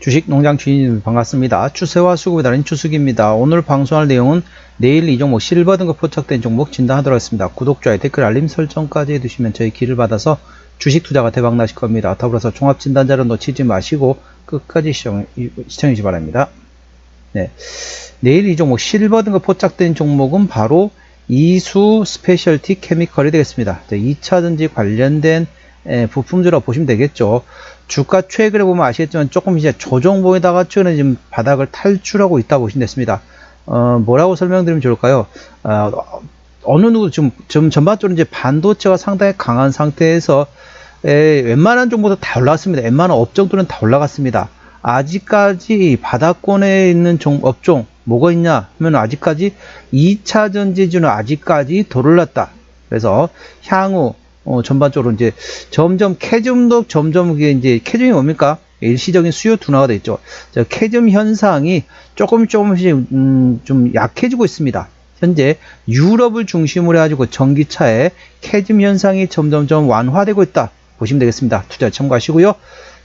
주식 농장 주인 반갑습니다. 추세와 수급에 따른 추수기입니다. 오늘 방송할 내용은 내일 이 종목 실버 등급 포착된 종목 진단하도록 하겠습니다. 구독자의 댓글 알림 설정까지 해두시면 저희 길을 받아서 주식 투자가 대박 나실 겁니다. 더불어서 종합 진단자를 놓치지 마시고 끝까지 시청, 시청해 주시기 바랍니다. 네. 내일 이 종목 실버 등급 포착된 종목은 바로 이수 스페셜티 케미컬이 되겠습니다. 2차 전지 관련된 에, 부품주라고 보시면 되겠죠. 주가 최근에 보면 아시겠지만 조금 이제 조정보에다가 최근에 지금 바닥을 탈출하고 있다 보시면 됐습니다. 어, 뭐라고 설명드리면 좋을까요? 어, 어느 누구 지금, 지금 전반적으로 이제 반도체가 상당히 강한 상태에서 에, 웬만한 종목도 다 올라갔습니다. 웬만한 업종들은 다 올라갔습니다. 아직까지 바닥권에 있는 종, 업종 뭐가 있냐 하면 아직까지 2차 전지주는 아직까지 덜 올랐다. 그래서 향후 어, 전반적으로 이제 점점 캐즘도 점점 그게 이제 캐즘이 뭡니까? 일시적인 수요 둔화가 돼 있죠. 저 캐즘 현상이 조금 조금씩 음, 좀 약해지고 있습니다. 현재 유럽을 중심으로 해가지고 전기차의 캐즘 현상이 점점점 완화되고 있다 보시면 되겠습니다. 투자 참고하시고요.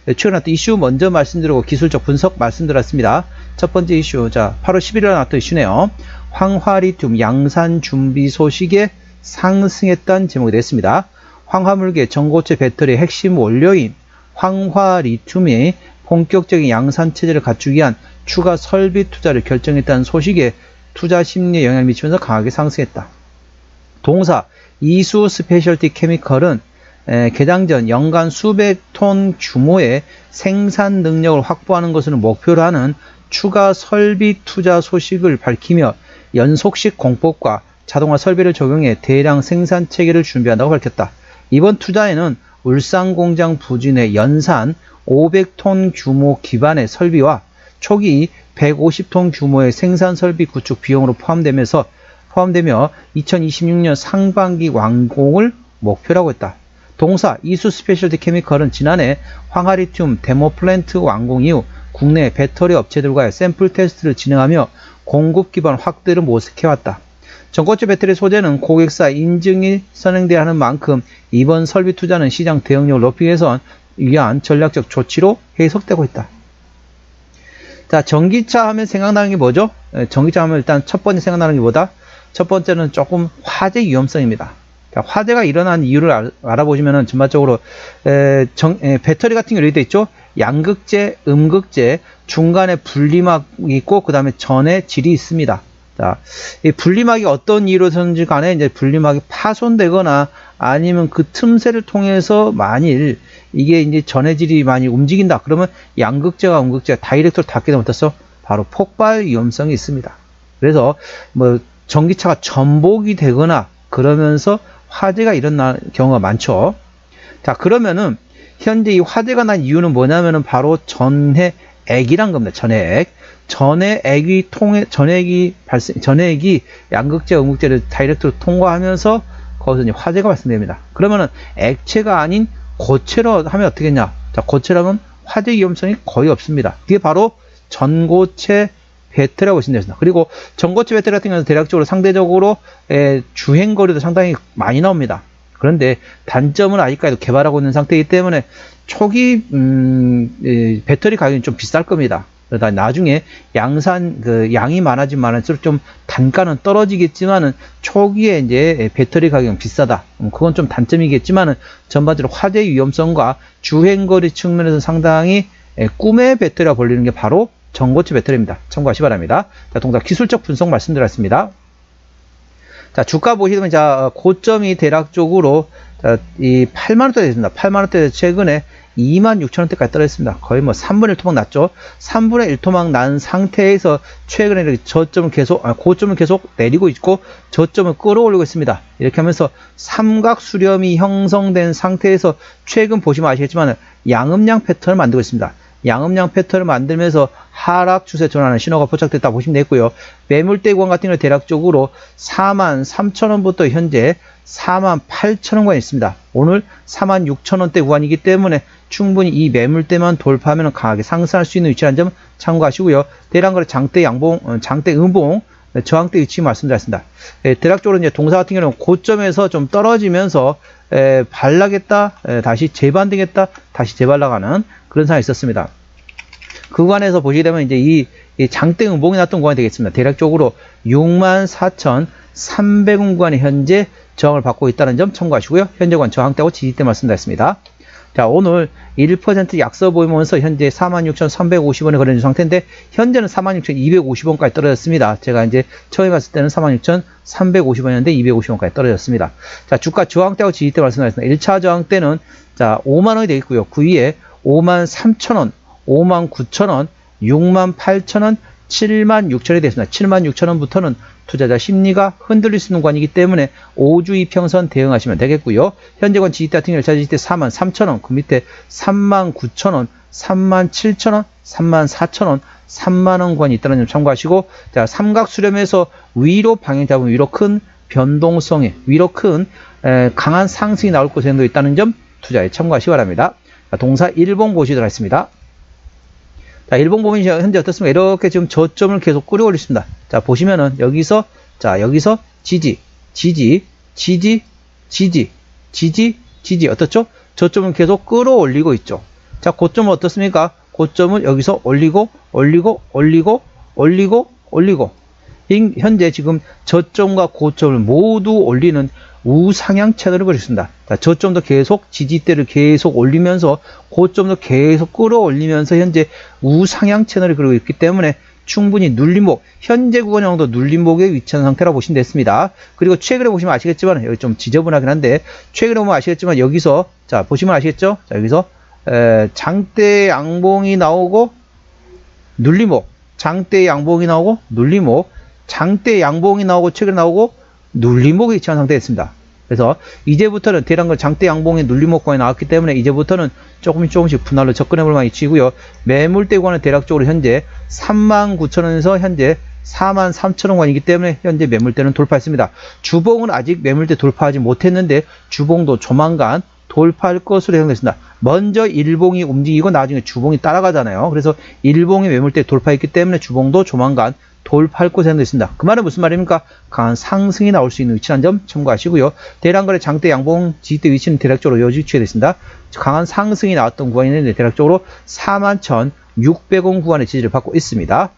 네, 최근 나왔던 이슈 먼저 말씀드리고 기술적 분석 말씀드렸습니다. 첫 번째 이슈, 자 8월 11일에 나왔던 이슈네요. 황화리튬 양산 준비 소식에 상승했던 제목이 됐습니다. 황화물계 전고체 배터리 핵심 원료인 황화리튬이 본격적인 양산 체제를 갖추기 위한 추가 설비 투자를 결정했다는 소식에 투자 심리에 영향을 미치면서 강하게 상승했다. 동사 이수 스페셜티 케미컬은 에, 개장 전 연간 수백 톤 규모의 생산 능력을 확보하는 것을 목표로 하는 추가 설비 투자 소식을 밝히며 연속식 공법과 자동화 설비를 적용해 대량 생산 체계를 준비한다고 밝혔다. 이번 투자에는 울산 공장 부진의 연산 500톤 규모 기반의 설비와 초기 150톤 규모의 생산 설비 구축 비용으로 포함되면서 포함되며 2026년 상반기 완공을 목표라고 했다. 동사 이수 스페셜티 케미컬은 지난해 황화리튬 데모 플랜트 완공 이후 국내 배터리 업체들과의 샘플 테스트를 진행하며 공급 기반 확대를 모색해왔다. 전고체 배터리 소재는 고객사 인증이 선행돼야 하는 만큼 이번 설비 투자는 시장 대응력을 높이기 위한 전략적 조치로 해석되고 있다. 자, 전기차 하면 생각나는 게 뭐죠? 전기차 하면 일단 첫 번째 생각나는 게 뭐다? 첫 번째는 조금 화재 위험성입니다. 자, 화재가 일어난 이유를 알, 아보시면은 전반적으로 에, 정, 에, 배터리 같은 경우 이렇게 있죠. 양극재, 음극재, 중간에 분리막이 있고 그 다음에 전에 질이 있습니다. 자, 이 분리막이 어떤 이유로든지 간에 이제 분리막이 파손되거나 아니면 그 틈새를 통해서 만일 이게 이제 전해질이 많이 움직인다. 그러면 양극재와 음극재가 다이렉트로 닿게 되면 어떻어? 바로 폭발 위험성이 있습니다. 그래서 뭐 전기차가 전복이 되거나 그러면서 화재가 일어날 경우가 많죠. 자, 그러면은 현재 이 화재가 난 이유는 뭐냐면은 바로 전해액이란 겁니다. 전해액. 전해액이 통해 전해액이 발생 전해액이 양극재, 음극재를 다이렉트로 통과하면서 거기서 이제 화재가 발생됩니다. 그러면은 액체가 아닌 고체로 하면 어떻게 했냐? 자, 고체라면 화재 위험성이 거의 없습니다. 이게 바로 전고체 배터리라고 보시면 됩니다. 그리고 전고체 배터리 같은 경우는 대략적으로 상대적으로 에, 주행 거리도 상당히 많이 나옵니다. 그런데 단점은 아직까지도 개발하고 있는 상태이기 때문에 초기 음, 에, 배터리 가격이 좀 비쌀 겁니다. 그러다 나중에 양산 그 양이 많아질수록 좀 단가는 떨어지겠지만은 초기에 이제 배터리 가격은 비싸다. 음, 그건 좀 단점이겠지만은 전반적으로 화재 위험성과 주행거리 측면에서 상당히 꿈의 배터리가 벌리는 게 바로 전고체 배터리입니다. 참고하시 기 바랍니다. 자, 동작 기술적 분석 말씀드렸습니다. 자, 주가 보시면 자, 고점이 대략적으로 자, 이 8만 원대 됐습니다. 8만 원대 최근에 26,000원대까지 떨어졌습니다. 거의 뭐 3분의 1 토막 났죠. 3분의 1 토막 난 상태에서 최근에 이렇게 저점을 계속, 아, 고점을 계속 내리고 있고 저점을 끌어올리고 있습니다. 이렇게 하면서 삼각 수렴이 형성된 상태에서 최근 보시면 아시겠지만 양음량 패턴을 만들고 있습니다. 양음량 패턴을 만들면서 하락 추세 전환하는 신호가 포착됐다 보시면 되고요. 매물대 구간 같은 경우 대략적으로 4만 3천원부터 현재 4만 8천원까지 있습니다. 오늘 4만 6천원대 구간이기 때문에 충분히 이 매물대만 돌파하면 강하게 상승할 수 있는 위치라는 점 참고하시고요. 대량거래 장대 양봉, 어, 장대 음봉, 네, 저항대 위치 말씀드렸습니다. 예, 대략적으로 이제 동사 같은 경우는 고점에서 좀 떨어지면서 에, 발라겠다, 에, 다시 재반등했다, 다시 재발라가는 그런 상황이 있었습니다. 그 구간에서 보시게 되면 이제 이, 이 장대 음봉이 났던 구간이 되겠습니다. 대략적으로 64,300원 구간에 현재 저항을 받고 있다는 점 참고하시고요. 현재 관 저항대하고 지지대 말씀드렸습니다. 자, 오늘 1% 약서 보이면서 현재 46,350원에 거래된 상태인데 현재는 46,250원까지 떨어졌습니다. 제가 이제 처음에 갔을 때는 46,350원이었는데 250원까지 떨어졌습니다. 자, 주가 저항대하고 지지대 말씀드렸습니다. 1차 저항대는 자, 5만 원이 되겠고요. 그 위에 5만 3천 원, 5만 9천 원, 6만 8천 원, 7만 6천이 됐습니다. 7만 6천 원부터는 투자자 심리가 흔들릴 수 있는 관이기 때문에 5주 이평선 대응하시면 되겠고요. 현재관 지지대 같은 경우 1차 지지대 4만 3천 원, 그 밑에 3만 9천 원, 3만 7천 원, 3만 4천 원, 3만 원 권이 있다는 점 참고하시고 자 삼각 수렴에서 위로 방향 잡으면 위로 큰 변동성에 위로 큰 에, 강한 상승이 나올 것으로 있다는 점 투자에 참고하시기 바랍니다. 자, 동사 1번 보시도록 하겠습니다. 자, 일본 보면 현재 어떻습니까? 이렇게 지금 저점을 계속 끌어 올리고 있습니다. 자, 보시면은 여기서, 자, 여기서 지지, 지지, 지지, 지지, 지지, 지지. 어떻죠? 저점을 계속 끌어 올리고 있죠. 자, 고점은 어떻습니까? 고점을 여기서 올리고, 올리고, 올리고, 올리고, 올리고. 현재 지금 저점과 고점을 모두 올리는 우상향 채널을 그렸습니다. 자, 저점도 계속 지지대를 계속 올리면서 고점도 계속 끌어올리면서 현재 우상향 채널을 그리고 있기 때문에 충분히 눌림목, 현재 구간 정도 눌림목에 위치한 상태라고 보시면 됐습니다. 그리고 최근에 보시면 아시겠지만, 여기 좀 지저분하긴 한데, 최근에 보면 아시겠지만, 여기서, 자, 보시면 아시겠죠? 자, 여기서, 에, 장대 양봉이 나오고, 눌림목, 장대 양봉이 나오고, 눌림목, 장대 양봉이 나오고, 최근에 나오고, 눌림목에 위치한 상태였습니다. 그래서 이제부터는 대량걸 장대 양봉의 눌림목권이 나왔기 때문에 이제부터는 조금씩 조금씩 분할로 접근해 볼 만한 위치고요. 매물대관은 대략적으로 현재 39,000원에서 현재 43,000원권이기 때문에 현재 매물대는 돌파했습니다. 주봉은 아직 매물대 돌파하지 못했는데 주봉도 조만간 돌파할 것으로 예상됐습니다. 먼저 일봉이 움직이고 나중에 주봉이 따라가잖아요. 그래서 일봉이 매물대 돌파했기 때문에 주봉도 조만간 돌파할 곳에 있습니다. 그 말은 무슨 말입니까? 강한 상승이 나올 수 있는 위치란 점 참고하시고요. 대량거래 장대 양봉 지지대 위치는 대략적으로 여지 위치에 있습니다. 강한 상승이 나왔던 구간이 있는데 대략적으로 41,600원 구간의 지지를 받고 있습니다.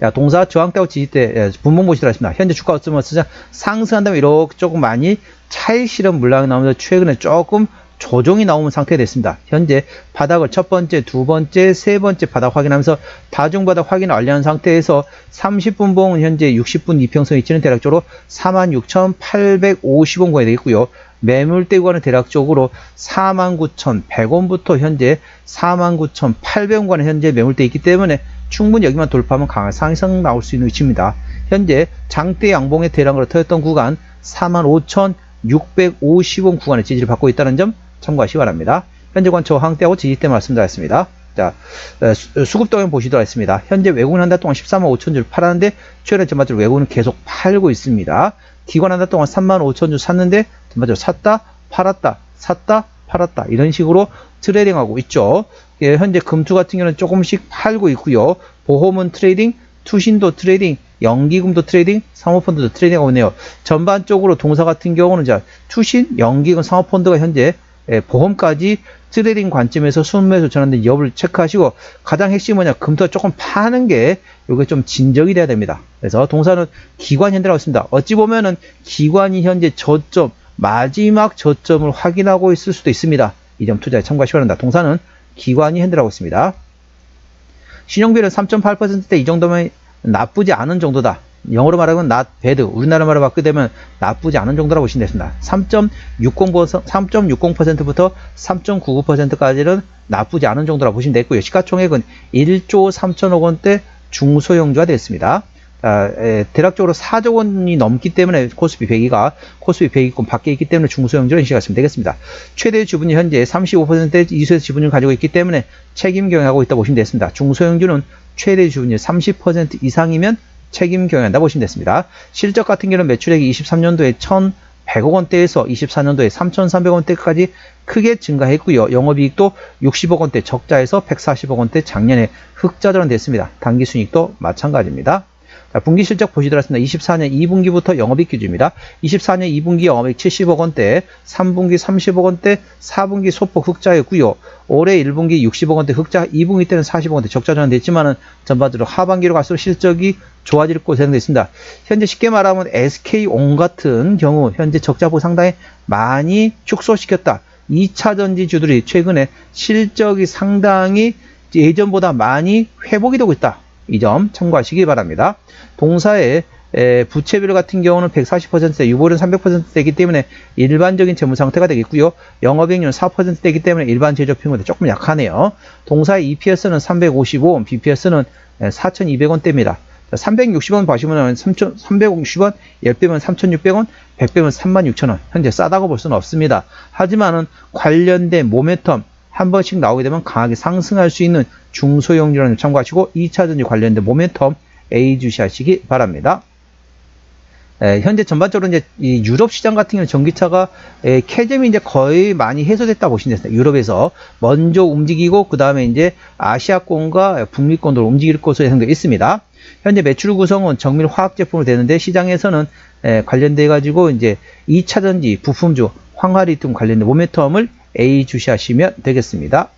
자, 동사 저항대하고 지지대 예, 분봉 보시도록 하겠습니다. 현재 주가 어쩌면 상승한다면 이렇게 조금 많이 차익 실험 물량이 나오면서 최근에 조금 조정이 나오는 상태가 됐습니다. 현재 바닥을 첫 번째, 두 번째, 세 번째 바닥 확인하면서 다중 바닥 확인을 완료한 상태에서 30분 봉은 현재 60분 이평선 위치는 대략적으로 46,850원 구간이 되겠고요. 매물대 구간은 대략적으로 49,100원부터 현재 49,800원 구간에 현재 매물대 있기 때문에 충분히 여기만 돌파하면 강한 상승 나올 수 있는 위치입니다. 현재 장대 양봉의 대량으로 터졌던 구간 45,650원 구간의 지지를 받고 있다는 점 참고하시기 바랍니다. 현재 관초 항대하고 지지대 말씀드렸습니다. 자, 수급동향 보시도록 하겠습니다. 현재 외국인 한 달 동안 13만 5천 주를 팔았는데 최근에 전반적으로 외국인은 계속 팔고 있습니다. 기관 한 달 동안 3만 5천 주 샀는데 전반적으로 샀다, 팔았다, 샀다, 팔았다 이런 식으로 트레이딩하고 있죠. 예, 현재 금투 같은 경우는 조금씩 팔고 있고요. 보험은 트레이딩, 투신도 트레이딩, 연기금도 트레이딩, 사모펀드도 트레이딩하고 있네요. 전반적으로 동사 같은 경우는 자 투신, 연기금, 사모펀드가 현재 예, 보험까지 트레이딩 관점에서 순매수 전환된 여부를 체크하시고 가장 핵심은 뭐냐 금토 조금 파는 게 이게 좀 진정이 돼야 됩니다. 그래서 동사는 기관 현대라고 있습니다. 어찌 보면은 기관이 현재 저점 마지막 저점을 확인하고 있을 수도 있습니다. 이 점 투자에 참고하시기 바랍니다. 동사는 기관이 현대라고 있습니다. 신용비율은 3.8%대 이 정도면 나쁘지 않은 정도다. 영어로 말하면 not bad. 우리나라 말로 바꾸게 되면 나쁘지 않은 정도라고 보시면 되습니다 3.60%, 3.60%부터 3.99%까지는 나쁘지 않은 정도라고 보시면 되고요. 시가총액은 1조 3천억 원대 중소형주가 됐습니다. 아, 에, 대략적으로 4조 원이 넘기 때문에 코스피 100위가 코스피 100위권 밖에 있기 때문에 중소형주로 인식하시면 되겠습니다. 최대 주분이 현재 35%의 이수에서 지분을 가지고 있기 때문에 책임 경영하고 있다고 보시면 되겠습니다. 중소형주는 최대 주분율 30% 이상이면 책임 경영한다 보시면 됐습니다. 실적 같은 경우는 매출액이 23년도에 1,100억 원대에서 24년도에 3,300원대까지 크게 증가했고요. 영업이익도 60억 원대 적자에서 140억 원대 작년에 흑자 전환됐습니다. 당기순이익도 마찬가지입니다. 자, 분기 실적 보시더라습니다. 24년 2분기부터 영업이익 기준입니다. 24년 2분기 영업이익 70억 원대, 3분기 30억 원대, 4분기 소폭 흑자였고요. 올해 1분기 60억 원대 흑자, 2분기 때는 40억 원대 적자 전환됐지만은 전반적으로 하반기로 갈수록 실적이 좋아질 것으로 예상되어 있습니다. 현재 쉽게 말하면 SK온 같은 경우 현재 적자부 상당히 많이 축소시켰다. 2차 전지주들이 최근에 실적이 상당히 예전보다 많이 회복이 되고 있다. 이 점 참고하시기 바랍니다. 동사의 에, 부채비율 같은 경우는 140%대, 유보율은 300%대이기 때문에 일반적인 재무 상태가 되겠고요. 영업이익률은 4%대이기 때문에 일반 제조 평균보다 조금 약하네요. 동사의 EPS는 355원, BPS는 4,200원대입니다. 360원 보시면 3,360원, 10배면 3,600원, 100배면 36,000원. 현재 싸다고 볼 수는 없습니다. 하지만은 관련된 모멘텀 한 번씩 나오게 되면 강하게 상승할 수 있는 중소형주라는 참고하시고 2차전지 관련된 모멘텀 A 주시하시기 바랍니다. 에, 현재 전반적으로 이제 이 유럽 시장 같은 경우는 전기차가 에, 캐즘이 이제 거의 많이 해소됐다 보시면 됩니다. 유럽에서 먼저 움직이고 그 다음에 이제 아시아권과 북미권으로 움직일 것으로 예상되어 있습니다. 현재 매출 구성은 정밀 화학 제품으로 되는데 시장에서는 에, 관련돼 가지고 이제 2차 전지 부품주 황화리 등 관련된 모멘텀을 A 주시하시면 되겠습니다.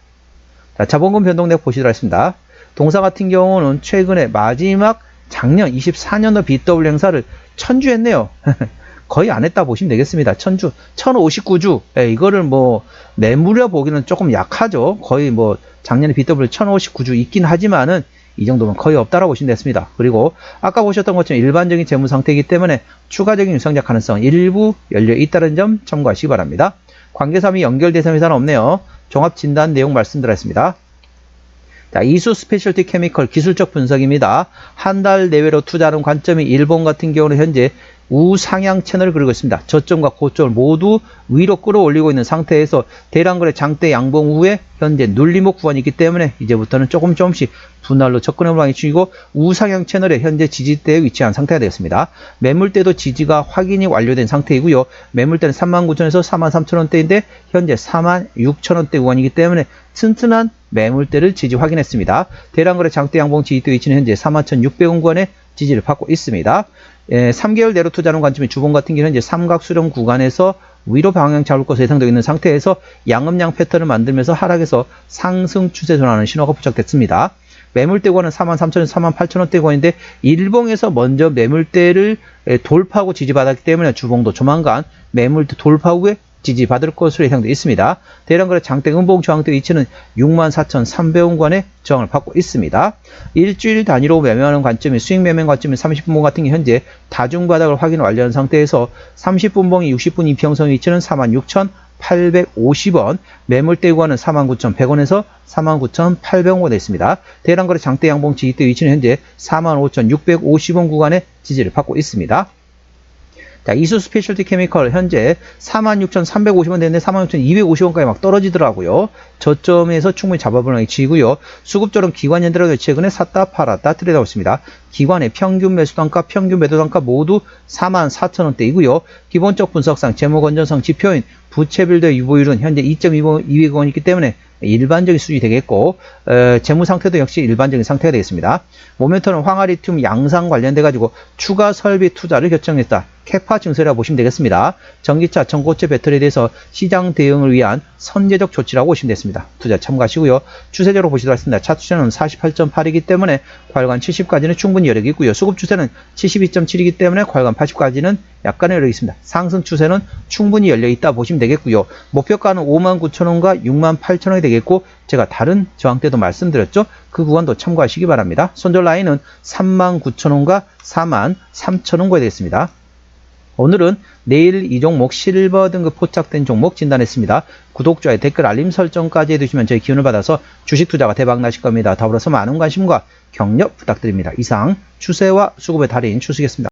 자, 자본금 변동력 보시도록 하겠습니다. 동사 같은 경우는 최근에 마지막 작년 24년도 BW 행사를 천주 했네요. 거의 안 했다 보시면 되겠습니다. 천주, 1059주. 예, 이거를 뭐, 내무려 보기는 조금 약하죠. 거의 뭐, 작년에 BW 1059주 있긴 하지만은, 이 정도면 거의 없다라고 보시면 됐습니다. 그리고 아까 보셨던 것처럼 일반적인 재무 상태이기 때문에 추가적인 유상작 가능성 일부 열려 있다는 점 참고하시기 바랍니다. 관계사이 연결돼서 회사는 없네요. 종합 진단 내용 말씀드렸습니다. 자, 이수 스페셜티 케미컬 기술적 분석입니다. 한 달 내외로 투자하는 관점이 일본 같은 경우는 현재 우상향 채널을 그리고 있습니다. 저점과 고점을 모두 위로 끌어올리고 있는 상태에서 대량거래 장대 양봉 후에 현재 눌림목 구간이 있기 때문에 이제부터는 조금 조금씩 분할로 접근해 보는 중이고 우상향 채널에 현재 지지대에 위치한 상태가 되었습니다. 매물대도 지지가 확인이 완료된 상태이고요. 매물대는 39,000원에서 43,000원대인데 현재 46,000원대 구간이기 때문에 튼튼한 매물대를 지지 확인했습니다. 대량거래 장대 양봉 지지대 위치는 현재 41,600원 구간에 지지를 받고 있습니다. 예, 3개월 내로 투자하는 관점이 주봉 같은 경우는 현재 삼각 수렴 구간에서 위로 방향 잡을 것으로 예상되고 있는 상태에서 양음양 패턴을 만들면서 하락에서 상승 추세 전환하는 신호가 포착됐습니다. 매물대권은 43,000원, 38,000원대권인데 일봉에서 먼저 매물대를 예, 돌파하고 지지받았기 때문에 주봉도 조만간 매물대 돌파 후에 지지받을 것으로 예상되어 있습니다. 대량거래 장대 음봉 저항대 위치는 64,300원권의 저항을 받고 있습니다. 일주일 단위로 매매하는 관점이 수익 매매 관점이 30분봉 같은 게 현재 다중 바닥을 확인 완료한 상태에서 30분봉이 60분 이평선 위치는 46,850원, 매물대 구간은 49,100원에서 49,800원가 되어 있습니다. 대량거래 장대 양봉 지지대 위치는 현재 45,650원 구간의 지지를 받고 있습니다. 자, 이수 스페셜티 케미컬 현재 46,350원 되는데 46,250원까지 막 떨어지더라고요. 저점에서 충분히 잡아보는 위치이고요. 수급적으로 기관 연들어도 최근에 샀다 팔았다 트레이드하고 있습니다. 기관의 평균 매수 단가, 평균 매도 단가 모두 44,000원대이고요. 기본적 분석상 재무 건전성 지표인 부채빌더 유보율은 현재 2.200원이기 때문에 일반적인 수준이 되겠고 어, 재무 상태도 역시 일반적인 상태가 되겠습니다. 모멘텀은 황화리튬 양상 관련돼 가지고 추가 설비 투자를 결정했다. 캐파 증설이라고 보시면 되겠습니다. 전기차, 전고체 배터리에 대해서 시장 대응을 위한 선제적 조치라고 보시면 되겠습니다. 투자 참고하시고요. 추세적으로 보시도록 하겠습니다. 차 추세는 48.8이기 때문에 과열관 70까지는 충분히 여력이 있고요. 수급 추세는 72.7이기 때문에 과열관 80까지는 약간의 여력이 있습니다. 상승 추세는 충분히 열려 있다 보시면 되겠 고요. 목표가는 59,000원과 68,000원이 되겠고 제가 다른 저항대도 말씀드렸죠. 그 구간도 참고하시기 바랍니다. 손절 라인은 39,000원과 43,000원가 되겠습니다. 오늘은 내일 이 종목 실버 등급 포착된 종목 진단했습니다. 구독, 좋아요, 댓글, 알림 설정까지 해두시면 저희 기운을 받아서 주식 투자가 대박 나실 겁니다. 더불어서 많은 관심과 격려 부탁드립니다. 이상 추세와 수급의 달인 추수겠습니다.